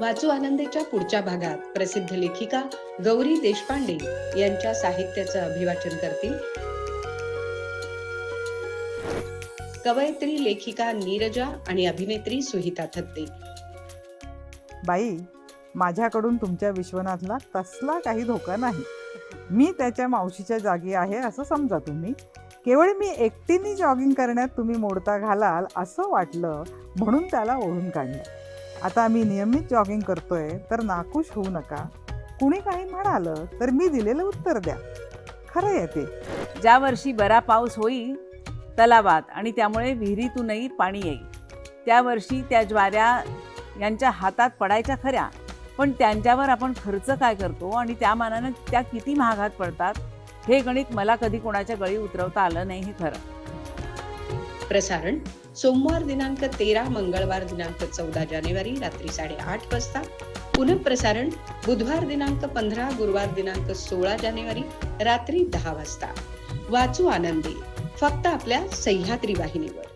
वाचू आनंदेच्या पुढच्या भागात प्रसिद्ध लेखिका गौरी देशपांडे यांच्या साहित्याचं अभिवाचन करतील. कवयित्री लेखिका नीरजा आणि अभिनेत्री सुहिता थत्ते. बाई माझ्याकडून तुमच्या विश्वनाथला तसला काही धोका नाही. मी त्याच्या मावशीच्या जागी आहे असं समजा तुम्ही. केवळ मी एकटीने जॉगिंग करण्यात तुम्ही मोडता घालाल असं वाटलं म्हणून त्याला ओढून काढलं. आता मी नियमित जॉगिंग करतोय तर नाखुश होऊ नका. कुणी काही म्हणालं तर मी दिलेलं उत्तर द्या. खरं आहे ते. ज्या वर्षी बरा पाऊस होईल तलावात आणि त्यामुळे विहिरीतूनही पाणी येईल. त्या वर्षी त्या ज्वाऱ्या यांच्या हातात पडायच्या खऱ्या पण त्यांच्यावर आपण खर्च काय करतो आणि त्या मानानं त्या किती महागात पडतात हे गणित मला कधी कोणाच्या गळी उतरवता आलं नाही हे खरं. प्रसारण सोमवार दिनांक तेरा मंगळवार दिनांक चौदा जानेवारी रात्री साडेआठ वाजता. पुनःप्रसारण बुधवार दिनांक पंधरा गुरुवार दिनांक सोळा जानेवारी रात्री दहा वाजता. वाचू आनंदी. फक्त आपल्या सह्याद्री वाहिनीवर.